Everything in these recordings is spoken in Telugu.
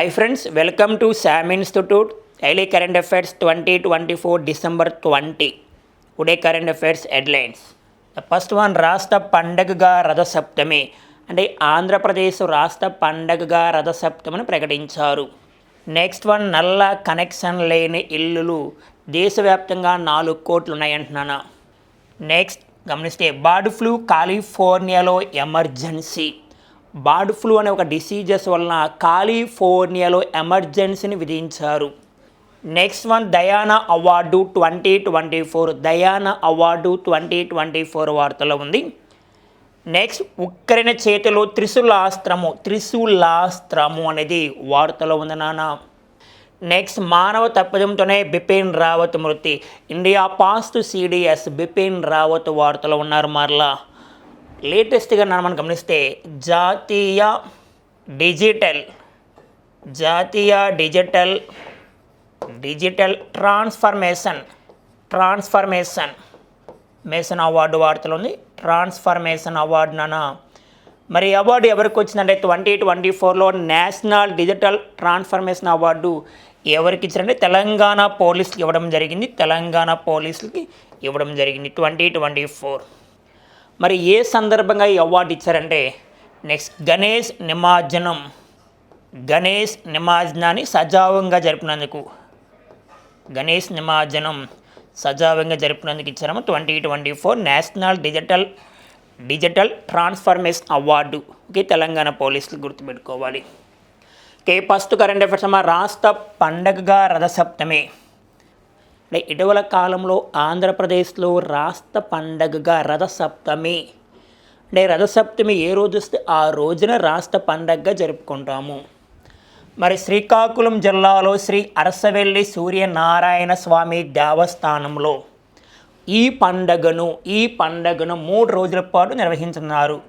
Hi friends welcome to Sam institute daily current affairs twenty twenty four December twenty today current affairs headlines the first one రాష్ట్ర పండగగా రథసప్తమి అంటే ఆంధ్రప్రదేశ్ రాష్ట్ర పండగగా రథసప్తమిని ప్రకటించారు. నెక్స్ట్ వన్ నల్ల కనెక్షన్ లేని ఇల్లులు. దేశవ్యాప్తంగా నాలుగు కోట్లు ఉన్నాయంటున్నాను. నెక్స్ట్ గమనిస్తే బర్డ్ ఫ్లూ కాలిఫోర్నియాలో ఎమర్జెన్సీ. బర్డ్ ఫ్లూ అనే ఒక డిసీజెస్ వలన కాలిఫోర్నియాలో ఎమర్జెన్సీని విధించారు. Next one Diana award twenty twenty four. Diana award twenty twenty four వార్తలో ఉంది. నెక్స్ట్ ఉక్రెయిన్ చేతిలో త్రిశూలాస్త్రము త్రిశూలాస్త్రము అనేది వార్తలో ఉంది నాన్న నెక్స్ట్ మానవ తప్పిదంతోనే బిపిన్ రావత్ మృతి. India first CDS Bipin Rawat వార్తలో ఉన్నారు మరలా. లేటెస్ట్గా నన్ను మనం గమనిస్తే జాతీయ డిజిటల్ జాతీయ డిజిటల్ డిజిటల్ ట్రాన్స్ఫర్మేషన్ ట్రాన్స్ఫర్మేషన్ మేసన్ అవార్డు వార్తలు ఉంది. ట్రాన్స్ఫర్మేషన్ అవార్డు నాన్న. మరి అవార్డు ఎవరికి వచ్చిందంటే ట్వంటీ ట్వంటీ ఫోర్లో నేషనల్ డిజిటల్ ట్రాన్స్ఫర్మేషన్ అవార్డు ఎవరికి ఇచ్చారంటే తెలంగాణ పోలీసులకి ఇవ్వడం జరిగింది. తెలంగాణ పోలీసులకి ఇవ్వడం జరిగింది ట్వంటీ ట్వంటీ ఫోర్. మరి ఏ సందర్భంగా ఈ అవార్డు ఇచ్చారంటే నెక్స్ట్ గణేష్ నిమజ్జనం. గణేష్ నిమాజ్జనాన్ని సజావంగా జరిపినందుకు గణేష్ నిమజ్జనం సజావంగా జరిపినందుకు ఇచ్చారము twenty twenty four national digital digital transformation award. Okay Telangana పోలీసులు గుర్తుపెట్టుకోవాలి. ఓకే ఫస్ట్ కరెంట్ అఫైర్స్ అమ్మ రాష్ట్ర పండగగా రథసప్తమి. అంటే ఇటీవల కాలంలో ఆంధ్రప్రదేశ్లో రాష్ట్ర పండగగా రథసప్తమి. అంటే రథసప్తమి ఏ రోజు వస్తే ఆ రోజున రాష్ట్ర పండగగా జరుపుకుంటాము. మరి శ్రీకాకుళం జిల్లాలో శ్రీ అరసవెల్లి సూర్యనారాయణ స్వామి దేవస్థానంలో ఈ పండగను ఈ పండగను మూడు రోజుల పాటు నిర్వహించున్నారు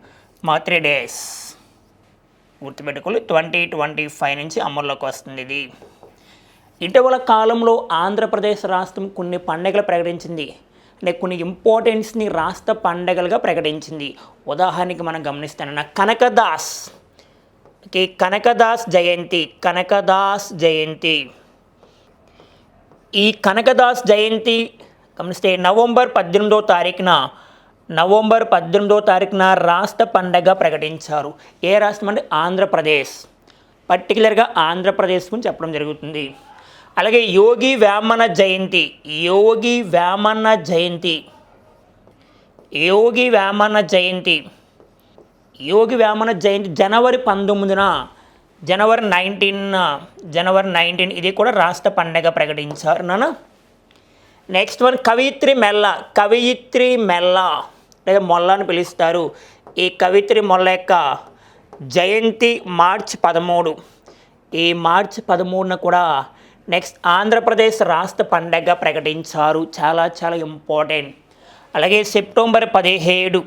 మా త్రీ డేస్. గుర్తుపెట్టుకోవాలి ట్వంటీ ట్వంటీ ఫైవ్ నుంచి అమల్లోకి వస్తుంది ఇది. ఇటీవల కాలంలో ఆంధ్రప్రదేశ్ రాష్ట్రం కొన్ని పండుగలు ప్రకటించింది. అంటే కొన్ని ఇంపార్టెన్స్ని రాష్ట్ర పండగలుగా ప్రకటించింది. ఉదాహరణకి మనం గమనిస్తానన్న కనకదాస్. ఓకే కనకదాస్ జయంతి కనకదాస్ జయంతి. ఈ కనకదాస్ జయంతి గమనిస్తే నవంబర్ పద్దెనిమిదో తారీఖున నవంబర్ పద్దెనిమిదో తారీఖున రాష్ట్ర పండగ ప్రకటించారు. ఏ రాష్ట్రం అంటే ఆంధ్రప్రదేశ్. పర్టికులర్గా ఆంధ్రప్రదేశ్ గురించి చెప్పడం జరుగుతుంది. అలాగే యోగి వేమన జయంతి యోగి వేమన జయంతి యోగి వేమన జయంతి యోగి వేమన జయంతి జనవరి పంతొమ్మిదిన జనవరి నైన్టీన్ జనవరి నైన్టీన్ ఇది కూడా రాష్ట్ర పండగ ప్రకటించారు నాన్న. నెక్స్ట్ వన్ కవిత్రి మెల్ల కవియిత్రి మెల్ల లేదా మొల్ల అని పిలుస్తారు. ఈ కవిత్రి మొల్ల యొక్క జయంతి మార్చి పదమూడు. ఈ మార్చి పదమూడున కూడా నెక్స్ట్ ఆంధ్రప్రదేశ్ రాష్ట్ర పండగ ప్రకటించారు. చాలా చాలా ఇంపార్టెంట్ అలాగే సెప్టెంబర్ పదిహేడు.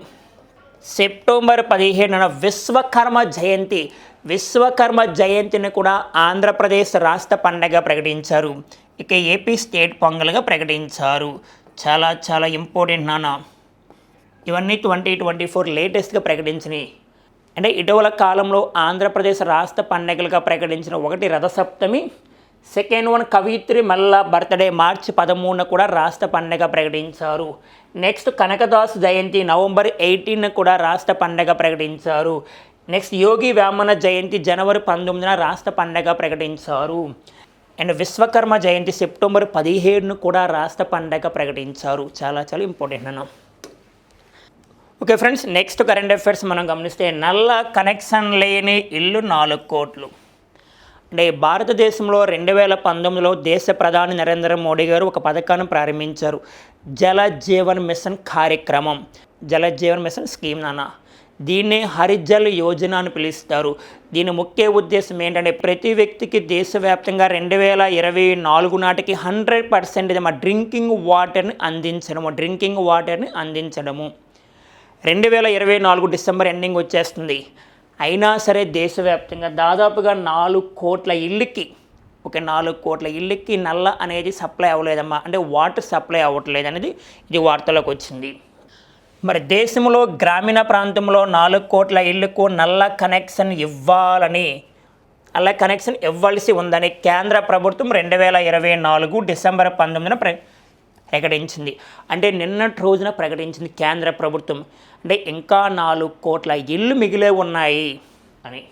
సెప్టెంబర్ పదిహేడున విశ్వకర్మ జయంతి. విశ్వకర్మ జయంతిని కూడా ఆంధ్రప్రదేశ్ రాష్ట్ర పండగ ప్రకటించారు. ఇక ఏపీ స్టేట్ పొంగల్గా ప్రకటించారు. చాలా చాలా ఇంపార్టెంట్ నాన్న. ఇవన్నీ ట్వంటీ ట్వంటీ ఫోర్ లేటెస్ట్గా ప్రకటించినాయి. అంటే ఇటీవల కాలంలో ఆంధ్రప్రదేశ్ రాష్ట్ర పండగలుగా ప్రకటించిన ఒకటి రథసప్తమి సెకండ్ వన్ కవిత్రి మల్ల బర్త్డే మార్చి పదమూడున కూడా రాష్ట్ర పండగ ప్రకటించారు. Next Kanakadas Jayanti November eighteen కూడా రాష్ట్ర పండగ ప్రకటించారు. నెక్స్ట్ యోగి వేమన జయంతి జనవరి పంతొమ్మిదిన రాష్ట్ర పండగ ప్రకటించారు. అండ్ విశ్వకర్మ జయంతి సెప్టెంబర్ పదిహేడును కూడా రాష్ట్ర పండగ ప్రకటించారు. చాలా చాలా ఇంపార్టెంట్ అన్న. Okay friends next current affairs మనం గమనిస్తే నల్ల కనెక్షన్ లేని ఇల్లు నాలుగు కోట్లు. అంటే భారతదేశంలో రెండు వేల పంతొమ్మిదిలో దేశ ప్రధాని నరేంద్ర మోడీ గారు ఒక పథకాన్ని ప్రారంభించారు. జల జీవన్ మిషన్ కార్యక్రమం. జల జీవన్ మిషన్ స్కీమ్ నాన్న. దీన్నే హరిజల్ యోజన అని పిలుస్తారు. దీని ముఖ్య ఉద్దేశం ఏంటంటే ప్రతి వ్యక్తికి దేశవ్యాప్తంగా రెండు వేల ఇరవై నాలుగు నాటికి హండ్రెడ్ పర్సెంట్ మా డ్రింకింగ్ వాటర్ని అందించడము డ్రింకింగ్ వాటర్ని అందించడము. రెండు వేల ఇరవై నాలుగు డిసెంబర్ ఎండింగ్ వచ్చేస్తుంది. అయినా సరే దేశవ్యాప్తంగా దాదాపుగా నాలుగు కోట్ల ఇళ్ళకి ఒక నాలుగు కోట్ల ఇళ్ళకి నల్ల అనేది సప్లై అవ్వలేదమ్మా. అంటే వాటర్ సప్లై అవ్వట్లేదు అనేది ఇది వార్తలోకి వచ్చింది. మరి దేశంలో గ్రామీణ ప్రాంతంలో నాలుగు కోట్ల ఇళ్ళకు నల్ల కనెక్షన్ ఇవ్వాలని అలా కనెక్షన్ ఇవ్వాల్సి ఉందని కేంద్ర ప్రభుత్వం రెండు వేల ఇరవై నాలుగు డిసెంబర్ పంతొమ్మిదిన ప్ర ప్రకటించింది. అంటే నిన్నటి రోజున ప్రకటించింది కేంద్ర ప్రభుత్వం. అంటే ఇంకా నాలుగు కోట్ల ఇల్లు మిగిలే ఉన్నాయి అని.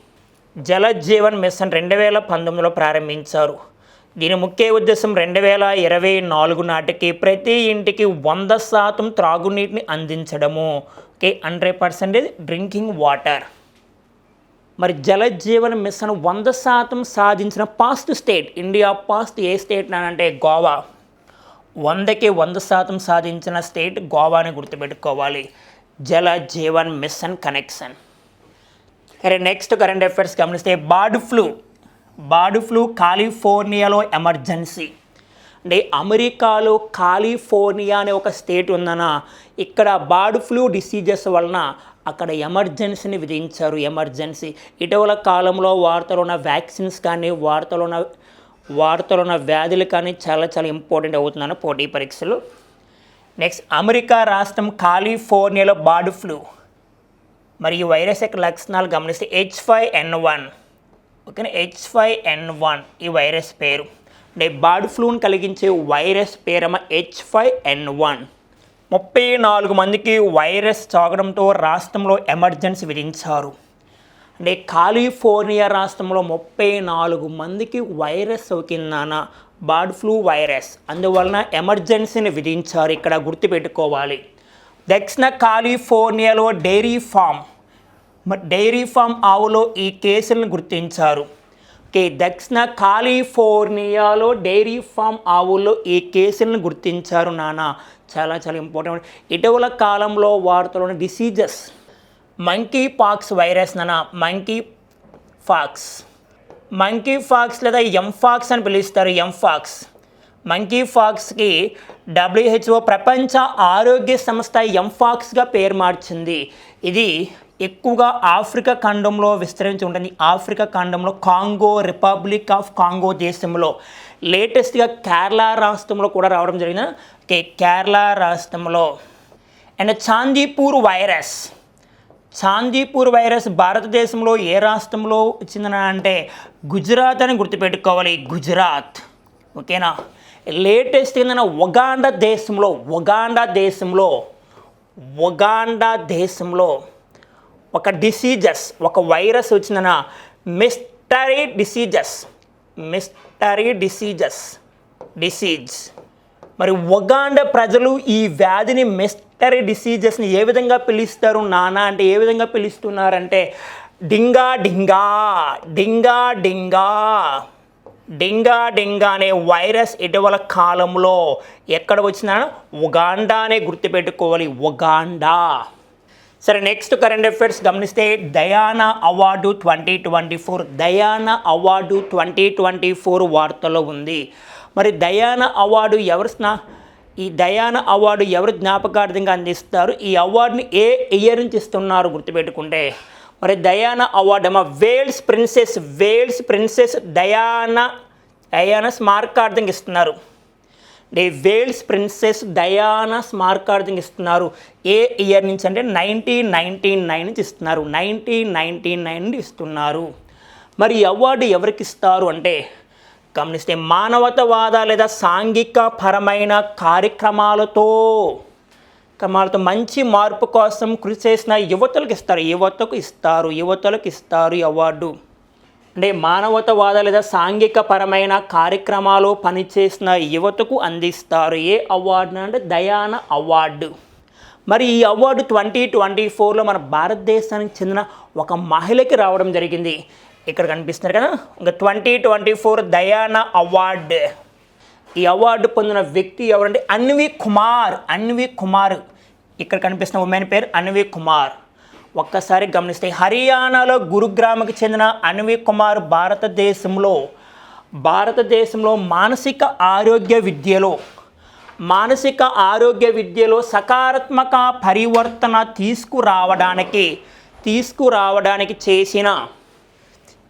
జలజీవన్ మిషన్ రెండు వేల పంతొమ్మిదిలో ప్రారంభించారు. దీని ముఖ్య ఉద్దేశం రెండు వేల ఇరవై నాలుగు నాటికి ప్రతి ఇంటికి వంద శాతం త్రాగునీటిని అందించడము. Okay hundred percentage drinking water. మరి జలజీవన్ మిషన్ వంద శాతం సాధించిన పాస్ట్ స్టేట్ ఇండియా పాస్ట్ ఏ స్టేట్ అంటే గోవా. వందకి వంద శాతం సాధించిన స్టేట్ గోవాని గుర్తుపెట్టుకోవాలి. జల జీవన్ మిషన్ కనెక్షన్ అరే నెక్స్ట్ కరెంట్ అఫైర్స్ గమనిస్తే బార్డ్ ఫ్లూ బార్డ్ ఫ్లూ కాలిఫోర్నియాలో ఎమర్జెన్సీ అంటే అమెరికాలో కాలిఫోర్నియా అనే ఒక స్టేట్ ఉందన ఇక్కడ బార్డ్ ఫ్లూ డిసీజెస్ వలన అక్కడ ఎమర్జెన్సీని విధించారు. ఎమర్జెన్సీ ఇటీవల కాలంలో వార్తలు ఉన్న వ్యాక్సిన్స్ కానీ వార్తలు ఉన్న వార్తలు ఉన్న వ్యాధులు కానీ చాలా చాలా ఇంపార్టెంట్ అవుతున్నాను పోటీ పరీక్షలు. నెక్స్ట్ అమెరికా రాష్ట్రం కాలిఫోర్నియాలో బార్డ్ ఫ్లూ. మరి ఈ వైరస్ యొక్క లక్షణాలు గమనిస్తే హెచ్ ఫైవ్ ఎన్ వన్ ఓకేనా? హెచ్ ఫైవ్ ఎన్ వన్ ఈ వైరస్ పేరు. అంటే బర్డ్ ఫ్లూని కలిగించే వైరస్ పేరమ హెచ్ ఫైవ్ ఎన్ వన్ ముప్పై నాలుగు మందికి వైరస్ తాగడంతో రాష్ట్రంలో ఎమర్జెన్సీ విధించారు. అంటే కాలిఫోర్నియా రాష్ట్రంలో ముప్పై నాలుగు మందికి వైరస్ సోకిందానా బర్డ్ ఫ్లూ వైరస్. అందువలన ఎమర్జెన్సీని విధించారు. ఇక్కడ గుర్తుపెట్టుకోవాలి. దక్షిణ కాలిఫోర్నియాలో డైరీ ఫామ్ డైరీ ఫామ్ ఆవులో ఈ కేసులను గుర్తించారు. ఓకే దక్షిణ కాలిఫోర్నియాలో డైరీ ఫామ్ ఆవుల్లో ఈ కేసులను గుర్తించారు నాన్న చాలా చాలా ఇంపార్టెంట్. ఇటీవల కాలంలో వార్తలోని డిసీజెస్. మంకీ పాక్స్ వైరస్ నాన్న మంకీ ఫాక్స్ మంకీ ఫాక్స్ లేదా ఎంఫాక్స్ అని పిలుస్తారు ఎంఫాక్స్ మంకీ ఫాక్స్కి డబ్ల్యూహెచ్ఓ ప్రపంచ ఆరోగ్య సంస్థ ఎంఫాక్స్గా పేరు మార్చింది. ఇది ఎక్కువగా ఆఫ్రికా ఖండంలో విస్తరించి ఉంటుంది. ఆఫ్రికా ఖండంలో కాంగో రిపబ్లిక్ ఆఫ్ కాంగో దేశంలో. లేటెస్ట్గా కేరళ రాష్ట్రంలో కూడా రావడం జరిగిన ఓకే కేరళ రాష్ట్రంలో. And Chandipura virus. Chandipura virus భారతదేశంలో ఏ రాష్ట్రంలో వచ్చిందని అంటే గుజరాత్ అని గుర్తుపెట్టుకోవాలి. గుజరాత్. ఓకేనా? లేటెస్ట్ ఏంటంటే ఒగాండా దేశంలో ఒగాండా దేశంలో ఒగాండా దేశంలో ఒక డిసీజెస్ ఒక virus వచ్చిందన mystery diseases mystery diseases disease. మరి ఒగాండా ప్రజలు ఈ వ్యాధిని మిస్ మిస్టరీ డిసీజెస్ని ఏ విధంగా పిలుస్తారు? నానా అంటే ఏ విధంగా పిలుస్తున్నారంటే డింగా డింగా డింగా డింగా డింగా డింగా అనే వైరస్ ఇటీవల కాలంలో ఎక్కడ వచ్చిందా ఉగాండా అనే గుర్తుపెట్టుకోవాలి. ఉగాండా. సరే నెక్స్ట్ కరెంట్ అఫైర్స్ గమనిస్తే Diana award twenty twenty four Diana award twenty twenty four వార్తలో ఉంది. మరి దయానా అవార్డు ఎవరు స్నా ఈ దయాన అవార్డు ఎవరు జ్ఞాపకార్థంగా అందిస్తారు? ఈ అవార్డుని ఏ ఇయర్ నుంచి ఇస్తున్నారు గుర్తుపెట్టుకుంటే? మరి దయానా అవార్డు అమ్మ Wales princess Wales princess Diana Diana స్మారకార్థంగా ఇస్తున్నారు. డే వేల్స్ ప్రిన్సెస్ డయానా స్మారకార్థంగా ఇస్తున్నారు. ఏ ఇయర్ నుంచి అంటే నైన్టీన్ నైన్టీన్ నైన్ నుంచి ఇస్తున్నారు. నైన్టీన్ నైన్టీన్ నైన్ ఇస్తున్నారు. మరి ఈ అవార్డు ఎవరికి ఇస్తారు అంటే గమనిస్తే మానవతవాద లేదా సాంఘిక పరమైన కార్యక్రమాలతో క్రమాలతో మంచి మార్పు కోసం కృషి చేసిన యువతలకు ఇస్తారు. యువతకు ఇస్తారు. యువతలకు ఇస్తారు ఈ అవార్డు. అంటే మానవతవాద లేదా సాంఘిక పరమైన కార్యక్రమాలు పనిచేసిన యువతకు అందిస్తారు. ఏ అవార్డు అంటే దయాన అవార్డు. మరి ఈ అవార్డు ట్వంటీ ట్వంటీ ఫోర్లో మన భారతదేశానికి చెందిన ఒక మహిళకి రావడం జరిగింది. ఇక్కడ కనిపిస్తున్నారు కదా? ఇంకా twenty twenty four Diana award. ఈ అవార్డు పొందిన వ్యక్తి ఎవరంటే అన్వి కుమార్. అన్వి కుమార్. ఇక్కడ కనిపిస్తున్న ఉమెన్ పేరు అన్వి కుమార్. ఒక్కసారి గమనిస్తే హర్యానాలో గురుగ్రామకు చెందిన అన్వి కుమార్ భారతదేశంలో భారతదేశంలో మానసిక ఆరోగ్య విద్యలో మానసిక ఆరోగ్య విద్యలో సకారాత్మక పరివర్తన తీసుకురావడానికి తీసుకురావడానికి చేసిన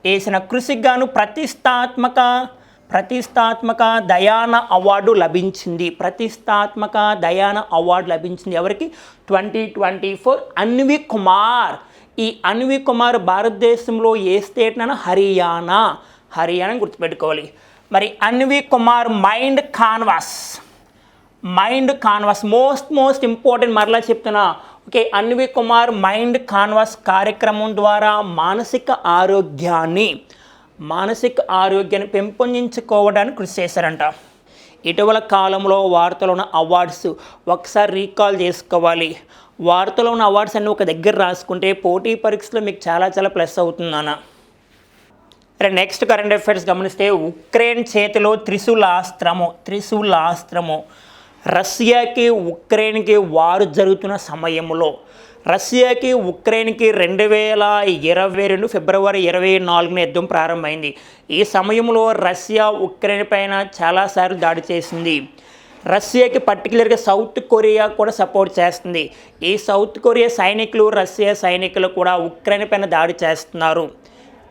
చేసిన కృషికి గాను ప్రతిష్టాత్మక ప్రతిష్టాత్మక దయాన అవార్డు లభించింది. ప్రతిష్టాత్మక దయాన అవార్డు లభించింది ఎవరికి? Twenty twenty four Anvi Kumar. ఈ అన్వి కుమార్ భారతదేశంలో ఏ స్టేట్ అన్న హర్యానా. హర్యానా గుర్తుపెట్టుకోవాలి. మరి Anvi Kumar mind canvas. Mind canvas. Most most important మరలా చెప్తున్నా. Okay Anvi Kumar mind canvas కార్యక్రమం ద్వారా మానసిక ఆరోగ్యాన్ని మానసిక ఆరోగ్యాన్ని పెంపొందించుకోవడానికి కృషి చేశారంట. ఇటీవల కాలంలో వార్తలో ఉన్న అవార్డ్స్ ఒకసారి రీకాల్ చేసుకోవాలి. వార్తలో ఉన్న అవార్డ్స్ అన్ని ఒక దగ్గర రాసుకుంటే పోటీ పరీక్షలో మీకు చాలా చాలా ప్లస్ అవుతుందన్న సరే నెక్స్ట్ కరెంట్ అఫైర్స్ గమనిస్తే ఉక్రెయిన్ చేతిలో త్రిశూలాస్త్రము త్రిశూలాస్త్రము. రష్యాకి ఉక్రెయిన్కి వారు జరుగుతున్న సమయంలో రష్యాకి ఉక్రెయిన్కి రెండు వేల ఇరవై రెండు ఫిబ్రవరి ఇరవై నాలుగున యుద్ధం ప్రారంభమైంది. ఈ సమయంలో రష్యా ఉక్రెయిన్ పైన చాలాసార్లు దాడి చేసింది. రష్యాకి పర్టికులర్గా సౌత్ కొరియా కూడా సపోర్ట్ చేస్తుంది. ఈ సౌత్ కొరియా సైనికులు రష్యా సైనికులు కూడా ఉక్రెయిన్ పైన దాడి చేస్తున్నారు.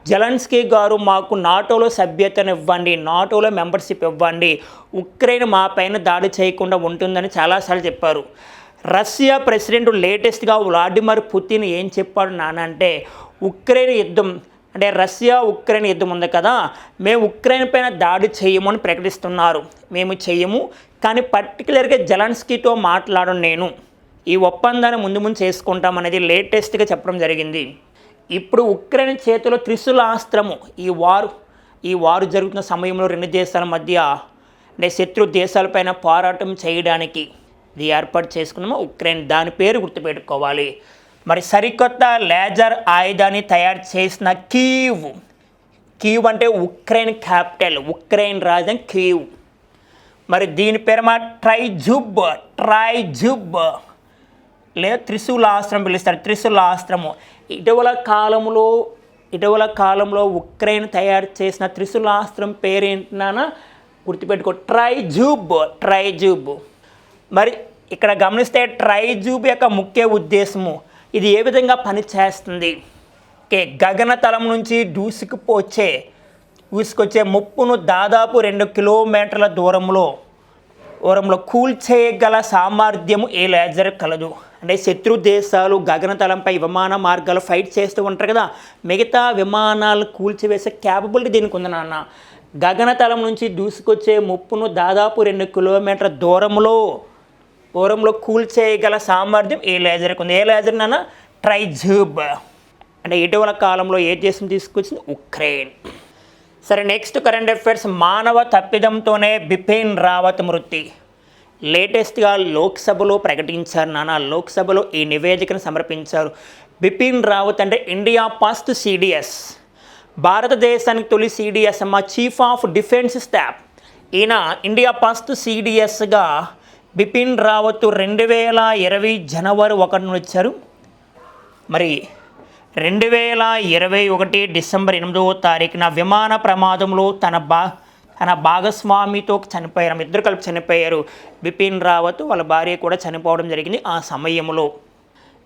జలన్స్కీ గారు మాకు నాటోలో సభ్యతను ఇవ్వండి నాటోలో మెంబర్షిప్ ఇవ్వండి ఉక్రెయిన్ మా పైన దాడి చేయకుండా ఉంటుందని చాలాసార్లు చెప్పారు. రష్యా ప్రెసిడెంట్ లేటెస్ట్గా వ్లాడిమిర్ పుతిన్ ఏం చెప్పాడు నానంటే ఉక్రెయిన్ యుద్ధం అంటే రష్యా ఉక్రెయిన్ యుద్ధం ఉంది కదా మేము ఉక్రెయిన్ పైన దాడి చేయము అని ప్రకటిస్తున్నారు. మేము చెయ్యము కానీ పర్టికులర్గా జలన్స్కీతో మాట్లాడను నేను. ఈ ఒప్పందాన్ని ముందు ముందు చేసుకుంటామనేది లేటెస్ట్గా చెప్పడం జరిగింది. ఇప్పుడు ఉక్రెయిన్ చేతిలో త్రిశూలాస్త్రము ఈ వారు ఈ వారు జరుగుతున్న సమయంలో రెండు దేశాల మధ్య అంటే శత్రు దేశాలపైన పోరాటం చేయడానికి ఇది ఏర్పాటు చేసుకున్నాము. ఉక్రెయిన్ దాని పేరు గుర్తుపెట్టుకోవాలి. మరి సరికొత్త లేజర్ ఆయుధాన్ని తయారు చేసిన కీవ్. కీవ్ అంటే ఉక్రెయిన్ క్యాపిటల్ ఉక్రెయిన్ రాజధాని కీవ్. మరి దీని పేరు మా ట్రైజుబ్ ట్రైజుబ్. లేదా త్రిశూలాస్త్రం పిలుస్తారు. త్రిశూలాస్త్రము ఇటీవల కాలంలో ఇటీవల కాలంలో ఉక్రెయిన్ తయారు చేసిన త్రిశూలాస్త్రం పేరేంటినా గుర్తుపెట్టుకో ట్రైజూబ్ ట్రైజూబ్. మరి ఇక్కడ గమనిస్తే ట్రైజూబ్ యొక్క ముఖ్య ఉద్దేశము ఇది ఏ విధంగా పనిచేస్తుంది? ఓకే గగనతలం నుంచి దూసుకుపోచే దూసుకొచ్చే ముప్పును దాదాపు రెండు కిలోమీటర్ల దూరంలో దూరంలో కూల్చేయగల సామర్థ్యము ఏ లేజర్ కలదు? అంటే శత్రు దేశాలు గగనతలంపై విమాన మార్గాలు ఫైట్ చేస్తూ ఉంటారు కదా. మిగతా విమానాలు కూల్చివేసే క్యాపబిలిటీ దీనికి ఉంది నాన్న. గగనతలం నుంచి దూసుకొచ్చే ముప్పును దాదాపు రెండు కిలోమీటర్ల దూరంలో దూరంలో కూల్చేయగల సామర్థ్యం ఏ లేజర్కి ఉంది? ఏ లేజర్ నాన్న? ట్రైజూబ్. అంటే ఇటీవల కాలంలో ఏ దేశం తీసుకొచ్చింది? ఉక్రెయిన్. సరే నెక్స్ట్ కరెంట్ అఫైర్స్ మానవ తప్పిదంతోనే బిపిన్ రావత్ మృతి. లేటెస్ట్గా లోక్సభలో ప్రకటించారు నానా లోక్సభలో ఈ నివేదికను సమర్పించారు. బిపిన్ రావత్ అంటే ఇండియా ఫస్ట్ సిడిఎస్. భారతదేశానికి తొలి సిడిఎస్ అమ్మ చీఫ్ ఆఫ్ డిఫెన్స్ స్టాఫ్. ఈయన ఇండియా ఫస్ట్ సిడిఎస్గా బిపిన్ రావత్ రెండు వేల ఇరవై జనవరి ఒకటిన వచ్చారు. మరి రెండు వేల ఇరవై ఒకటి డిసెంబర్ ఎనిమిదవ తారీఖున విమాన ప్రమాదంలో తన బా తన భాగస్వామితో చనిపోయారు ఇద్దరు కలిపి చనిపోయారు. బిపిన్ రావత్ వాళ్ళ భార్య కూడా చనిపోవడం జరిగింది ఆ సమయంలో.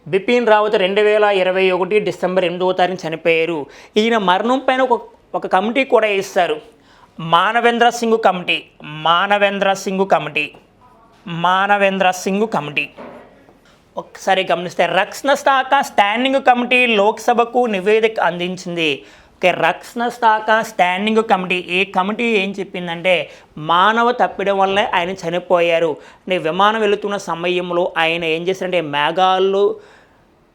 బిపిన్ రావత్ రెండు వేల ఇరవై ఒకటి డిసెంబర్ ఎనిమిదవ తారీఖు చనిపోయారు. ఈయన మరణం పైన ఒక ఒక కమిటీ కూడా ఇస్తారు Manavendra Singh committee Manavendra Singh committee Manavendra Singh committee. ఒకసారి గమనిస్తే రక్షణ శాఖ స్టాండింగ్ కమిటీ లోక్సభకు నివేదిక అందించింది. ఓకే రక్షణ శాఖ స్టాండింగ్ కమిటీ ఈ కమిటీ ఏం చెప్పిందంటే మానవ తప్పిడం వల్లే ఆయన చనిపోయారు. విమానం వెళుతున్న సమయంలో ఆయన ఏం చేశారంటే మేఘాలు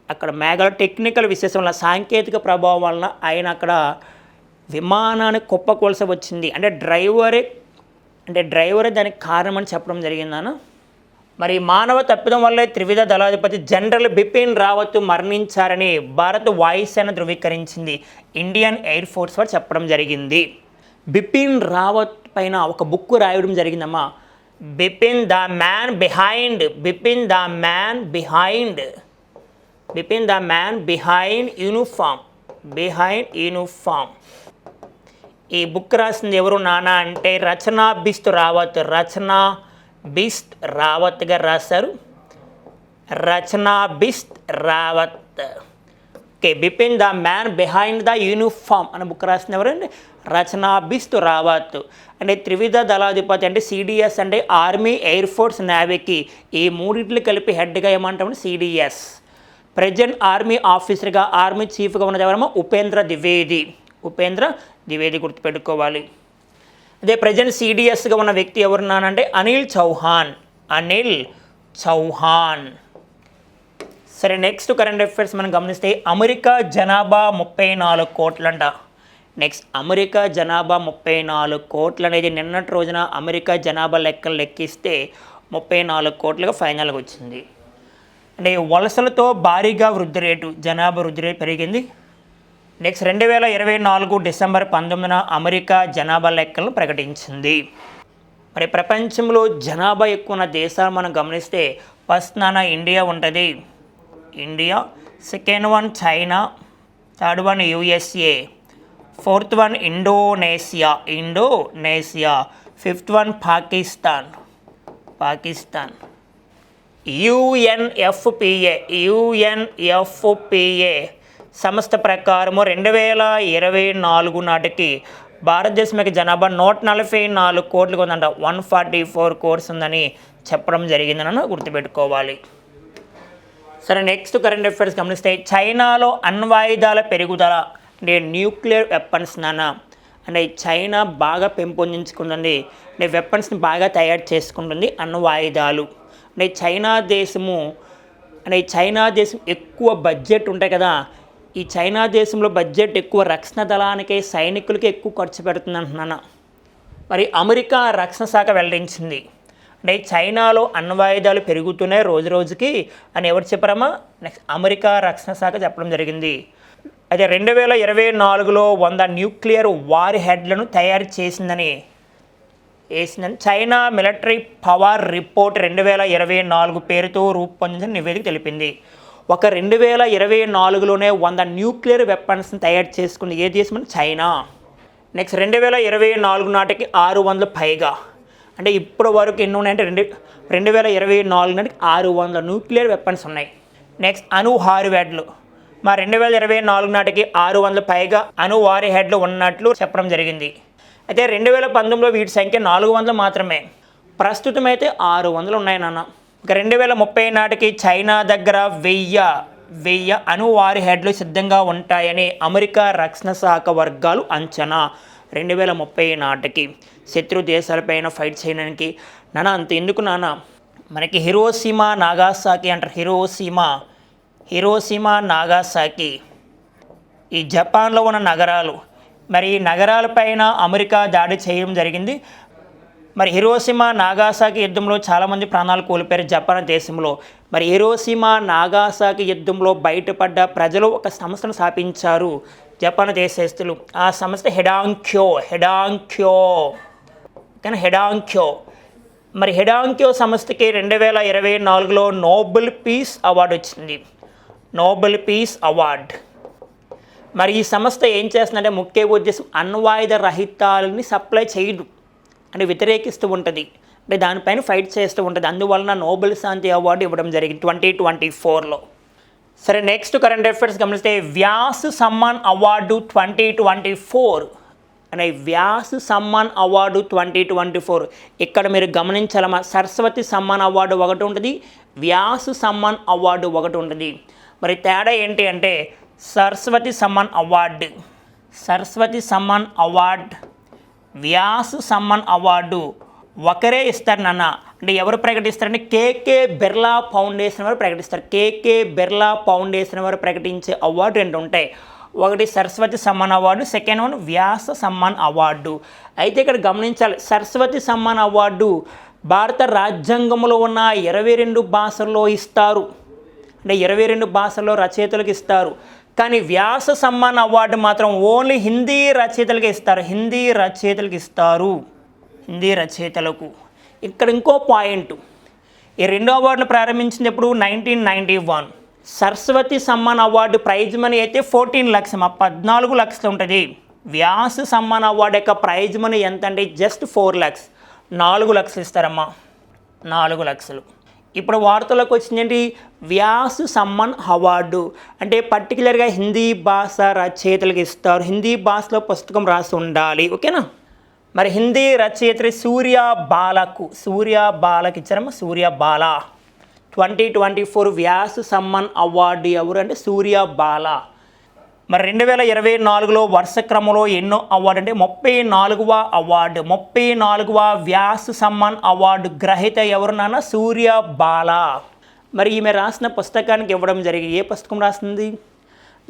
అక్కడ మేఘాల టెక్నికల్ విశేషం వల్ల సాంకేతిక ప్రభావం వలన ఆయన అక్కడ విమానాన్ని కుప్పకొలస వచ్చింది అంటే డ్రైవరే అంటే డ్రైవరే దానికి కారణం అని చెప్పడం జరిగిందన్న. మరి మానవ తప్పిదం వల్లే త్రివిధ దళాధిపతి జనరల్ బిపిన్ రావత్ మరణించారని భారత వాయుసేన ధృవీకరించింది. ఇండియన్ ఎయిర్ ఫోర్స్ వారు చెప్పడం జరిగింది. బిపిన్ రావత్ పైన ఒక బుక్ రాయడం జరిగిందమ్మా. Bipin the man behind Bipin the man behind Bipin the man behind uniform behind uniform. ఈ బుక్ రాసింది ఎవరు నానా అంటే రచనా బిస్తు రావత్ రచనా బిస్ట్ రావత్ గారు రాశారు. Rachna Bisht Rawat. Okay Bipin the man behind the uniform అనే బుక్ రాసిన ఎవరండి రచనా బిస్ట్ రావత్. అంటే త్రివిధ దళాధిపతి అంటే సిడిఎస్ అంటే ఆర్మీ ఎయిర్ ఫోర్స్ నేవీకి. ఈ మూడింటిని కలిపి హెడ్గా ఏమంటామంటే సిడిఎస్. ప్రజెంట్ ఆర్మీ ఆఫీసర్గా ఆర్మీ చీఫ్గా ఉన్నది ఎవరమో ఉపేంద్ర ద్వివేది. ఉపేంద్ర ద్వివేది గుర్తుపెట్టుకోవాలి. అదే ప్రజెంట్ సిడిఎస్గా ఉన్న వ్యక్తి ఎవరున్నానంటే అనిల్ చౌహాన్. అనిల్ చౌహాన్. సరే నెక్స్ట్ కరెంట్ అఫైర్స్ మనం గమనిస్తే అమెరికా జనాభా ముప్పై నాలుగు కోట్లంట. నెక్స్ట్ అమెరికా జనాభా ముప్పై నాలుగు కోట్లు అనేది నిన్నటి రోజున అమెరికా జనాభా లెక్కలు లెక్కిస్తే ముప్పై నాలుగు కోట్లుగా ఫైనల్గా వచ్చింది. అంటే వలసలతో భారీగా వృద్ధి రేటు జనాభా వృద్ధి రేటు పెరిగింది. నెక్స్ట్ రెండు వేల ఇరవై నాలుగు డిసెంబర్ పంతొమ్మిదిన అమెరికా జనాభా లెక్కలను ప్రకటించింది. మరి ప్రపంచంలో జనాభా ఎక్కువ ఉన్న దేశాలు మనం గమనిస్తే ఫస్ట్ నాన్న ఇండియా ఉంటుంది. India second one China third one USA fourth one Indonesia Indonesia fifth one Pakistan Pakistan. UNFPA UNFPA సంస్థ ప్రకారము రెండు వేల ఇరవై నాలుగు నాటికి భారతదేశం యొక్క జనాభా నూట నలభై నాలుగు కోట్లకు ఉందంట వన్ ఫార్టీ ఫోర్ కోర్స్ ఉందని చెప్పడం జరిగిందని గుర్తుపెట్టుకోవాలి. సరే నెక్స్ట్ కరెంట్ అఫైర్స్ గమనిస్తే చైనాలో అణ్వాయుధాల పెరుగుదల అంటే న్యూక్లియర్ వెపన్స్ నాన్న. అంటే చైనా బాగా పెంపొందించుకుంటుంది అంటే వెపన్స్ని బాగా తయారు చేసుకుంటుంది అణ్వాయుధాలు. అంటే చైనా దేశము అంటే చైనా దేశం ఎక్కువ బడ్జెట్ ఉంటాయి కదా. ఈ చైనా దేశంలో బడ్జెట్ ఎక్కువ రక్షణ దళానికి సైనికులకి ఎక్కువ ఖర్చు పెడుతుందంటున్నాను మరి అమెరికా రక్షణ శాఖ వెల్లడించింది. అంటే చైనాలో అణ్వాయుధాలు పెరుగుతున్నాయి రోజు రోజుకి అని ఎవరు చెప్పారమ్మా? నెక్స్ట్ అమెరికా రక్షణ శాఖ చెప్పడం జరిగింది. అయితే రెండు వేల ఇరవై నాలుగులో వంద న్యూక్లియర్ వార్ హెడ్లను తయారు చేసిందని వేసిందని చైనా మిలిటరీ పవర్ రిపోర్ట్ రెండు వేల ఇరవై నాలుగు పేరుతో రూపొందించిన నివేదిక తెలిపింది. ఒక రెండు వేల ఇరవై నాలుగులోనే వంద న్యూక్లియర్ వెపన్స్ని తయారు చేసుకుని ఏ దేశం చైనా. నెక్స్ట్ రెండు వేల ఇరవై నాలుగు నాటికి ఆరు వందల పైగా. అంటే ఇప్పటి వరకు ఎన్ని ఉన్నాయంటే రెండు రెండు వేల ఇరవై నాలుగు నాటికి ఆరు వందల న్యూక్లియర్ వెపన్స్ ఉన్నాయి. నెక్స్ట్ అణు హార్వెడ్లు మా రెండు వేల ఇరవై నాలుగు నాటికి ఆరు వందల పైగా అణు వారి హెడ్లు ఉన్నట్లు చెప్పడం జరిగింది. అయితే రెండు వేల పంతొమ్మిదిలో వీటి సంఖ్య నాలుగు వందలు మాత్రమే. ప్రస్తుతం అయితే ఆరు వందలు ఉన్నాయి నాన్న. ఇక రెండు వేల ముప్పై నాటికి చైనా దగ్గర వెయ్య వెయ్యి అణువారి హెడ్లు సిద్ధంగా ఉంటాయని అమెరికా రక్షణ శాఖ వర్గాలు అంచనా. రెండు వేల ముప్పై నాటికి శత్రు దేశాలపైన ఫైట్ చేయడానికి నానా అంత ఎందుకు నాన్న మనకి హిరోసీమా నాగాసాకి అంటారు. హిరోసీమా హిరోసీమా నాగాసాకి. ఈ జపాన్లో ఉన్న నగరాలు. మరి ఈ నగరాలపైన అమెరికా దాడి చేయడం జరిగింది. మరి హిరోసిమా నాగాసాకి యుద్ధంలో చాలామంది ప్రాణాలు కోల్పోయారు జపాన్ దేశంలో. మరి హిరోసిమా నాగాసాకి యుద్ధంలో బయటపడ్డ ప్రజలు ఒక సంస్థను స్థాపించారు జపాన్ దేశస్తులు ఆ సంస్థ హెడాంక్యో హెడాంక్యో. కానీ హెడాంక్యో. మరి హెడాంక్యో సంస్థకి రెండు వేల ఇరవై నాలుగులో నోబెల్ పీస్ అవార్డు వచ్చింది. Nobel peace award. మరి ఈ సంస్థ ఏం చేస్తుందంటే ముఖ్య ఉద్దేశం అణ్వాయుధ రహితాలని సప్లై చేయదు అంటే వ్యతిరేకిస్తూ ఉంటుంది. అంటే దానిపైన ఫైట్ చేస్తూ ఉంటుంది. అందువలన నోబెల్ శాంతి అవార్డు ఇవ్వడం జరిగింది ట్వంటీ ట్వంటీ ఫోర్లో సరే నెక్స్ట్ కరెంట్ అఫైర్స్ గమనిస్తే Vyas Samman award twenty twenty four అనే Vyas Samman award twenty twenty four ఇక్కడ మీరు గమనించాలమ్మా సరస్వతి సమ్మాన్ అవార్డు ఒకటి ఉంటుంది. వ్యాస్ సమ్మాన్ అవార్డు ఒకటి ఉంటుంది. మరి తేడా ఏంటి అంటే Saraswati Samman award Saraswati Samman award Vyas Samman award ఒకరే ఇస్తారు నాన్న. అంటే ఎవరు ప్రకటిస్తారంటే కేకే బిర్లా ఫౌండేషన్ వారు ప్రకటిస్తారు. కేకే బిర్లా ఫౌండేషన్ వారు ప్రకటించే అవార్డు రెండు ఉంటాయి. ఒకటి Saraswati Samman award second one Vyas Samman award. అయితే ఇక్కడ గమనించాలి సరస్వతి సమ్మాన్ అవార్డు భారత రాజ్యాంగంలో ఉన్న ఇరవై రెండు భాషల్లో ఇస్తారు. అంటే ఇరవై రెండు భాషల్లో రచయితలకు ఇస్తారు. కానీ వ్యాస సమ్మాన్ అవార్డు మాత్రం ఓన్లీ హిందీ రచయితలకి ఇస్తారు. హిందీ రచయితలకు ఇస్తారు. హిందీ రచయితలకు. ఇక్కడ ఇంకో పాయింట్. ఈ రెండో అవార్డును ప్రారంభించింది ఎప్పుడు nineteen ninety one. Saraswati Samman award prize money అయితే ఫోర్టీన్ లక్షలు మా పద్నాలుగు లక్షలు ఉంటుంది. వ్యాస సమ్మాన్ అవార్డు యొక్క ప్రైజ్ మనీ ఎంత అంటే జస్ట్ ఫోర్ ల్యాక్స్ నాలుగు లక్షలు ఇస్తారమ్మా. నాలుగు లక్షలు. ఇప్పుడు వార్తలకు వచ్చిందేంటి వ్యాస్ సమ్మన్ అవార్డు. అంటే పర్టికులర్గా హిందీ భాష రచయితలకు ఇస్తారు. హిందీ భాషలో పుస్తకం రాసి ఉండాలి ఓకేనా? మరి హిందీ రచయిత్రి సూర్య బాలకు సూర్య బాలకి ఇచ్చారమ్మా Surya Bala. Twenty twenty four Vyas Samman award ఎవరు అంటే సూర్య బాల. మరి రెండు వేల ఇరవై నాలుగులో వరుస క్రమంలో ఎన్నో అవార్డు అంటే ముప్పై నాలుగవ అవార్డు ముప్పై నాలుగవ వ్యాస్ సమ్మాన్ అవార్డు గ్రహీత ఎవరునన్నా సూర్య బాల. మరి ఈమె రాసిన పుస్తకానికి ఇవ్వడం జరిగింది. ఏ పుస్తకం రాసింది?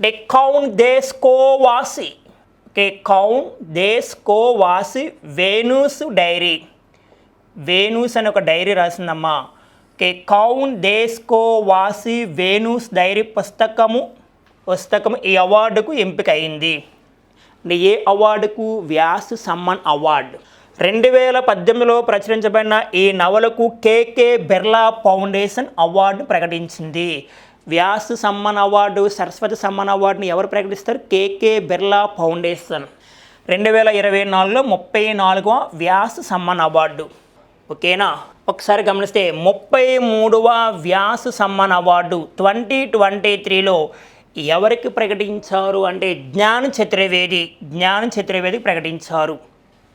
డె కౌన్ దేశ్ కోవాసి ఓకే కౌన్ దేశ్కోవాసి వేణూస్ డైరీ. వేణూస్ అని ఒక డైరీ రాసిందమ్మా. ఓకే కౌన్ దేస్కోవాసి వేణూస్ డైరీ పుస్తకము పుస్తకం ఈ అవార్డుకు ఎంపిక అయింది ఏ అవార్డుకు? వ్యాస్ సమ్మన్ అవార్డు. రెండు వేల పద్దెనిమిదిలో ప్రచురించబడిన ఈ నవలకు K K Birla foundation award ప్రకటించింది. వ్యాస్ సమ్మన్ అవార్డు సరస్వతి సమ్మన్ అవార్డుని ఎవరు ప్రకటిస్తారు? కేకే బిర్లా ఫౌండేషన్. రెండు వేల ఇరవై నాలుగులో ముప్పై నాలుగవ వ్యాస్ సమ్మన్ అవార్డు. ఓకేనా? ఒకసారి గమనిస్తే ముప్పై మూడవ Vyas Samman award. Twenty twenty త్రీలో ఎవరికి ప్రకటించారు అంటే జ్ఞాన చతుర్వేది జ్ఞాన చతుర్వేది ప్రకటించారు.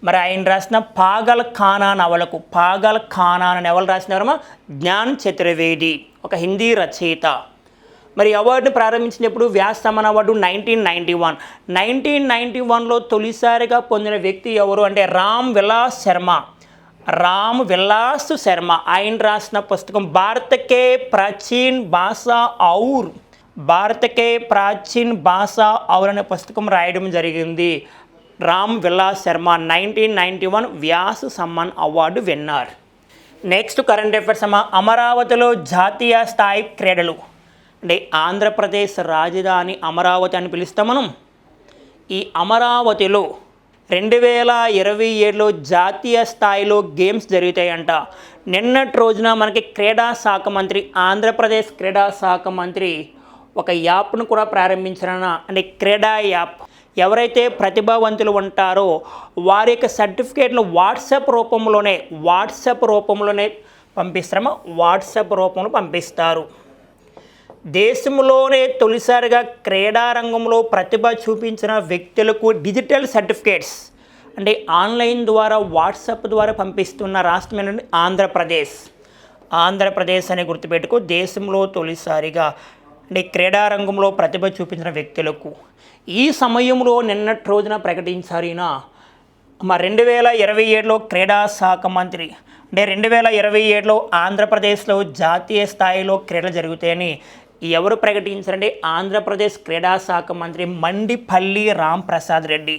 మరి ఆయన రాసిన పాగల్ ఖానా నవలకు పాగల్ ఖానా అని ఎవరు రాసినారమ్మా? జ్ఞాన్ చతుర్వేది ఒక హిందీ రచయిత. మరి అవార్డుని ప్రారంభించినప్పుడు Vyas award nineteen ninety one. Nineteen ninety వన్లో తొలిసారిగా పొందిన వ్యక్తి ఎవరు అంటే రామ్ విలాస్ శర్మ. రామ్ విలాస్ శర్మ. ఆయన రాసిన పుస్తకం భారతకే ప్రాచీన్ భాష ఔర్. భారతకే ప్రాచీన్ భాష ఔర్ అనే పుస్తకం రాయడం జరిగింది. Ram Vilas Sharma nineteen ninety one Vyas Samman award విన్నారు. నెక్స్ట్ కరెంట్ అఫైర్స్ అమ్మ అమరావతిలో జాతీయ స్థాయి క్రీడలు. అంటే ఆంధ్రప్రదేశ్ రాజధాని అమరావతి అని పిలుస్తాం మనం. ఈ అమరావతిలో రెండు వేల ఇరవై ఏడులో జాతీయ స్థాయిలో గేమ్స్ జరుగుతాయంట. నిన్నటి రోజున మనకి క్రీడా శాఖ మంత్రి ఆంధ్రప్రదేశ్ క్రీడా శాఖ మంత్రి ఒక యాప్ను కూడా ప్రారంభించారన్న అంటే క్రీడా యాప్. ఎవరైతే ప్రతిభావంతులు ఉంటారో వారి యొక్క సర్టిఫికేట్ను వాట్సాప్ రూపంలోనే వాట్సాప్ రూపంలోనే పంపిస్తారమ్మా. వాట్సాప్ రూపంలో పంపిస్తారు. దేశంలోనే తొలిసారిగా క్రీడా రంగంలో ప్రతిభ చూపించిన వ్యక్తులకు డిజిటల్ సర్టిఫికేట్స్ అంటే ఆన్లైన్ ద్వారా వాట్సాప్ ద్వారా పంపిస్తున్న రాష్ట్రం ఆంధ్రప్రదేశ్. ఆంధ్రప్రదేశ్ అని గుర్తుపెట్టుకో దేశంలో తొలిసారిగా అంటే క్రీడారంగంలో ప్రతిభ చూపించిన వ్యక్తులకు ఈ సమయంలో నిన్నటి రోజున ప్రకటించారిన మా రెండు వేల ఇరవై ఏడులో క్రీడా శాఖ మంత్రి అంటే రెండు వేల ఇరవై ఏడులో ఆంధ్రప్రదేశ్లో జాతీయ స్థాయిలో క్రీడలు జరుగుతాయని ఎవరు ప్రకటించారంటే ఆంధ్రప్రదేశ్ క్రీడా శాఖ మంత్రి మండిపల్లి రామ్ ప్రసాద్ రెడ్డి.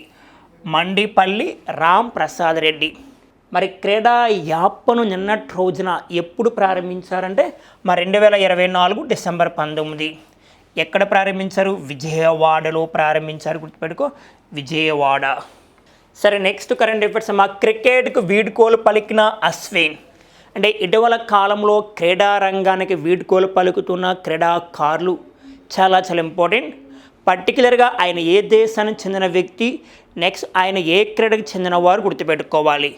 మండిపల్లి రామ్ ప్రసాద్ రెడ్డి. మరి క్రీడా యాప్ను నిన్నటి రోజున ఎప్పుడు ప్రారంభించారంటే మా రెండు వేల ఇరవై నాలుగు డిసెంబర్ పంతొమ్మిది. ఎక్కడ ప్రారంభించారు? విజయవాడలో ప్రారంభించారు. గుర్తుపెట్టుకో విజయవాడ. సరే నెక్స్ట్ కరెంట్ అఫేర్స్ మా క్రికెట్కు వీడ్కోలు పలికిన అశ్విన్. అంటే ఇటీవల కాలంలో క్రీడా రంగానికి వీడ్కోలు పలుకుతున్న క్రీడాకారులు చాలా చాలా ఇంపార్టెంట్. పర్టికులర్గా ఆయన ఏ దేశానికి చెందిన వ్యక్తి నెక్స్ట్ ఆయన ఏ క్రీడకు చెందిన వారు గుర్తుపెట్టుకోవాలి.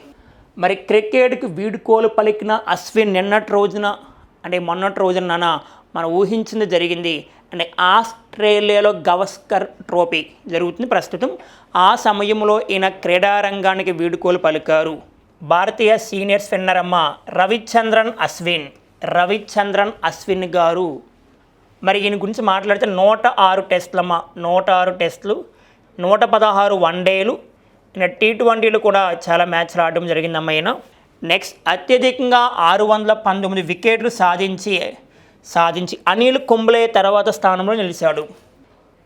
మరి క్రికెట్కి వీడుకోలు పలికిన అశ్విన్ నిన్నటి రోజున అంటే మొన్నటి రోజున మనం ఊహించింది జరిగింది. అంటే ఆస్ట్రేలియాలో గవస్కర్ ట్రోఫీ జరుగుతుంది ప్రస్తుతం. ఆ సమయంలో ఈయన క్రీడారంగానికి వీడుకోలు పలికారు. భారతీయ సీనియర్ స్పిన్నర్ అమ్మ రవిచంద్రన్ అశ్విన్ రవిచంద్రన్ అశ్విన్ గారు. మరి ఈయన గురించి మాట్లాడితే నూట ఆరు టెస్టులమ్మ నూట ఆరు టెస్టులు నూట పదహారు వన్డేలు డేలు టీ ట్వంటీలు కూడా చాలా మ్యాచ్లు ఆడడం జరిగిందమ్మ ఈయన నెక్స్ట్ అత్యధికంగా ఆరు వందల పంతొమ్మిది వికెట్లు సాధించి సాధించి అనిల్ కుంబ్లే తర్వాత స్థానంలో నిలిచాడు.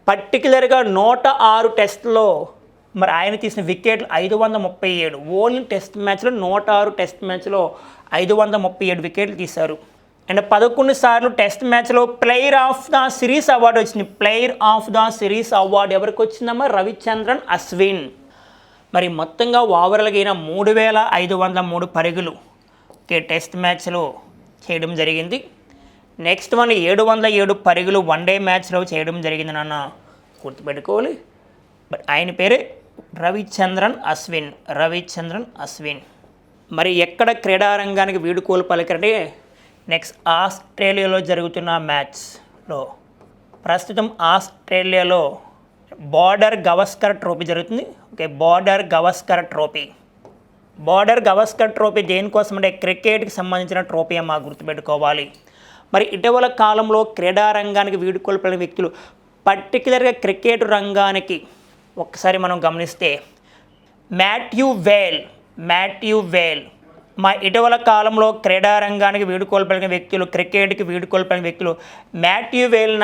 పర్టికులర్గా నూట ఆరు టెస్ట్లో మరి ఆయన తీసిన వికెట్లు ఐదు వందల ముప్పై ఏడు. ఓన్లీ టెస్ట్ మ్యాచ్లో నూట ఆరు టెస్ట్ మ్యాచ్లో ఐదు వందల ముప్పై ఏడు వికెట్లు తీశారు. అండ్ పదకొండు సార్లు టెస్ట్ మ్యాచ్లో player of the series award వచ్చింది. Player of the series award ఎవరికి వచ్చిందమ్మా? రవిచంద్రన్ అశ్విన్. మరి మొత్తంగా ఓవరాల్గా అయిన మూడు వేల ఐదు వందల మూడు పరుగులు ఓకే టెస్ట్ మ్యాచ్లో చేయడం జరిగింది. నెక్స్ట్ వన్ ఏడు వందల ఏడు పరుగులు వన్ డే మ్యాచ్లో చేయడం జరిగింది నాన్న. గుర్తుపెట్టుకోవాలి. బట్ ఆయన పేరే రవిచంద్రన్ అశ్విన్. రవిచంద్రన్ అశ్విన్. మరి ఎక్కడ క్రీడారంగానికి వీడుకోలు పలికరంటే నెక్స్ట్ ఆస్ట్రేలియాలో జరుగుతున్న మ్యాచ్లో. ప్రస్తుతం ఆస్ట్రేలియాలో బార్డర్ గవస్కర్ ట్రోఫీ జరుగుతుంది. Okay Border Gavaskar trophy Border Gavaskar trophy దేనికోసం అంటే క్రికెట్కి సంబంధించిన ట్రోఫీ అమ్మా గుర్తుపెట్టుకోవాలి. మరి ఇటీవల కాలంలో క్రీడా రంగానికి వీడుకొల్పిన వ్యక్తులు పర్టికులర్గా క్రికెట్ రంగానికి ఒకసారి మనం గమనిస్తే మాథ్యూ వేల్ మాథ్యూ వేల్ మా ఇటీవల కాలంలో క్రీడారంగానికి రంగానికి పలికిన వ్యక్తులు క్రికెట్కి వీడుకోల్పడిన వ్యక్తులు Matthew Wade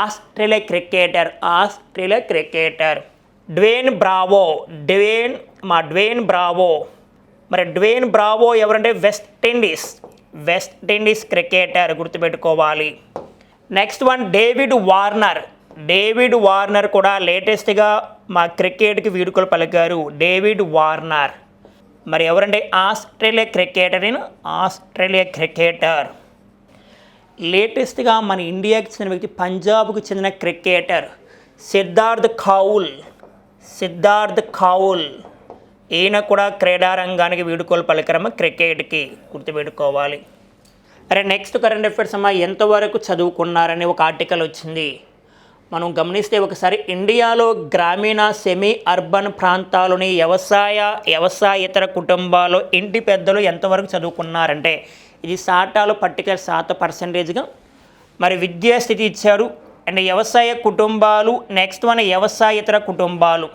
Australia cricketer Australia cricketer. Dwayne Bravo Dwayne మా డ్వేన్ బ్రావో. మరి డ్వేన్ బ్రావో ఎవరంటే West Indies West Indies cricketer గుర్తుపెట్టుకోవాలి. Next one David Warner. David Warner కూడా లేటెస్ట్గా మా క్రికెట్కి వీడుకలు పలికారు డేవిడ్ వార్నర్. మరి ఎవరంటే Australia cricketer in Australia cricketer. లేటెస్ట్గా మన ఇండియాకి చెందిన వ్యక్తి పంజాబ్కు చెందిన క్రికెటర్ సిద్ధార్థ్ కౌల్. సిద్ధార్థ్ కౌల్. ఈయన కూడా క్రీడారంగానికి వీడుకోలు పలికరమ్మ క్రికెట్కి గుర్తుపెట్టుకోవాలి అరే నెక్స్ట్ కరెంట్ అఫైర్స్ అమ్మ ఎంతవరకు చదువుకున్నారని ఒక ఆర్టికల్ వచ్చింది. మనం గమనిస్తే ఒకసారి ఇండియాలో గ్రామీణ సెమీ అర్బన్ ప్రాంతాలని వ్యవసాయ వ్యవసాయేతర కుటుంబాలు ఇంటి పెద్దలు ఎంతవరకు చదువుకున్నారంటే ఇది సాటాలు పర్టికులర్ శాత పర్సంటేజ్గా మరి విద్యా స్థితి ఇచ్చారు. అండ్ వ్యవసాయ కుటుంబాలు నెక్స్ట్ మన వ్యవసాయేతర కుటుంబాలు.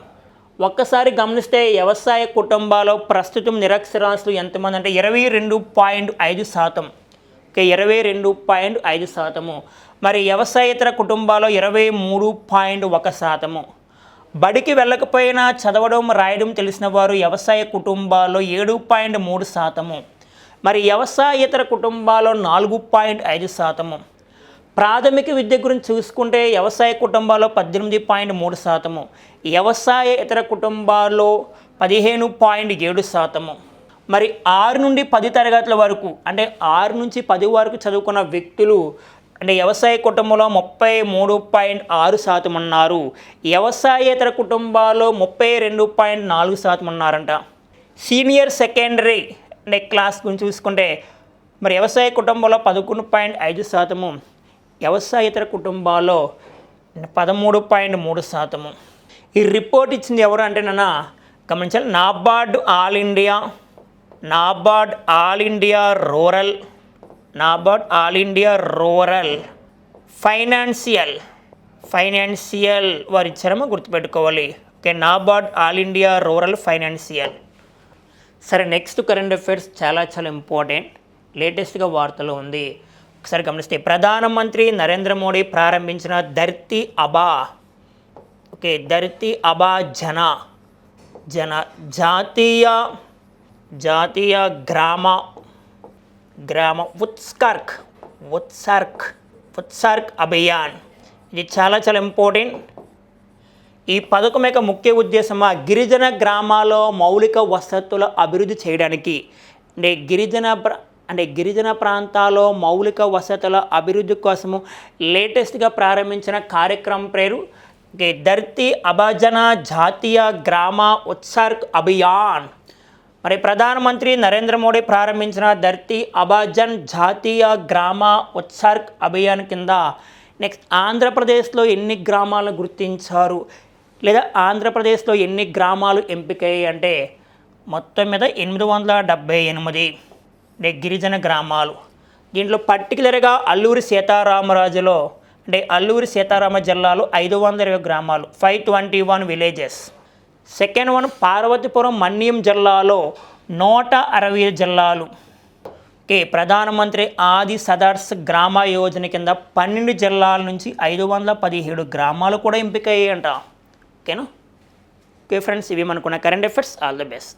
ఒక్కసారి గమనిస్తే వ్యవసాయ కుటుంబాలు ప్రస్తుతం నిరక్షరాస్యులు ఎంతమంది అంటే ఇరవై రెండు పాయింట్ ఐదు శాతం. ఓకే ఇరవై రెండు పాయింట్ ఐదు శాతము. మరి వ్యవసాయేతర కుటుంబాల్లో ఇరవై మూడు పాయింట్ ఒక శాతము. బడికి వెళ్ళకపోయినా చదవడం రాయడం తెలిసిన వారు వ్యవసాయ కుటుంబాల్లో ఏడు పాయింట్ మూడు శాతము. మరి వ్యవసాయేతర కుటుంబాల్లో నాలుగు పాయింట్ ఐదు శాతము. ప్రాథమిక విద్య గురించి చూసుకుంటే వ్యవసాయ కుటుంబాల్లో పద్దెనిమిది పాయింట్ మూడు శాతము. వ్యవసాయ ఇతర కుటుంబాల్లో పదిహేను పాయింట్ ఏడు శాతము. మరి ఆరు నుండి పది తరగతుల వరకు అంటే ఆరు నుంచి పది వరకు చదువుకున్న వ్యక్తులు అంటే వ్యవసాయ కుటుంబంలో ముప్పై మూడు పాయింట్ ఆరు శాతం ఉన్నారు. వ్యవసాయేతర కుటుంబాల్లో ముప్పై రెండు పాయింట్ నాలుగు శాతం ఉన్నారంట. సీనియర్ సెకండరీ అంటే క్లాస్ గురించి చూసుకుంటే మరి వ్యవసాయ కుటుంబంలో పదకొండు పాయింట్ ఐదు శాతము వ్యవసాయేతర కుటుంబాల్లో పదమూడు పాయింట్ మూడు శాతము ఈ రిపోర్ట్ ఇచ్చింది ఎవరు అంటే నాన్న గమనించాలి? NABARD all India NABARD all India rural. NABARD all India rural financial financial వారు ఇచ్చారమో గుర్తుపెట్టుకోవాలి. Okay NABARD all India rural financial సరే నెక్స్ట్ కరెంట్ అఫైర్స్ చాలా చాలా ఇంపార్టెంట్ లేటెస్ట్గా వార్తలో ఉంది. ఒకసారి గమనిస్తే ప్రధానమంత్రి నరేంద్ర మోడీ ప్రారంభించిన ధర్తి అబా. ఓకే ధర్తి అబా జన. జన జాతీయ జాతీయ గ్రామ గ్రామం ఉత్స్కర్క్ ఉత్సర్క్ ఉత్సర్క్ అభియాన్ ఇది చాలా చాలా ఇంపార్టెంట్ ఈ పథకం యొక్క ముఖ్య ఉద్దేశం గిరిజన గ్రామాల్లో మౌలిక వసతుల అభివృద్ధి చేయడానికి. అంటే గిరిజన అంటే గిరిజన ప్రాంతాల్లో మౌలిక వసతుల అభివృద్ధి కోసము లేటెస్ట్గా ప్రారంభించిన కార్యక్రమం పేరు ధర్తి ధర్తీ అభజన జాతీయ గ్రామ ఉత్సర్గ్ అభియాన్ మరి ప్రధానమంత్రి నరేంద్ర మోడీ ప్రారంభించిన ధర్తీ అబాజన్ జాతీయ గ్రామ ఉత్సర్గ్ అభియాన్ కింద నెక్స్ట్ ఆంధ్రప్రదేశ్లో ఎన్ని గ్రామాలను గుర్తించారు? లేదా ఆంధ్రప్రదేశ్లో ఎన్ని గ్రామాలు ఎంపికయ్యాయి అంటే మొత్తం మీద ఎనిమిది వందల డెబ్బై ఎనిమిది. అంటే గిరిజన గ్రామాలు. దీంట్లో పర్టికులర్గా అల్లూరి సీతారామరాజులో అంటే అల్లూరి సీతారామ జిల్లాలో ఐదు వందల ఇరవై గ్రామాలు. Five twenty one villages. Second one Parvathipuram Manyam జిల్లాలో నూట అరవై జిల్లాలు. ఓకే ప్రధానమంత్రి ఆది సదర్స్ గ్రామ యోజన కింద పన్నెండు జిల్లాల నుంచి ఐదు వందల పదిహేడు గ్రామాలు కూడా ఎంపిక అయ్యాయంట ఓకేనా? ఓకే ఫ్రెండ్స్ ఇవి మనకున్న current affairs all the best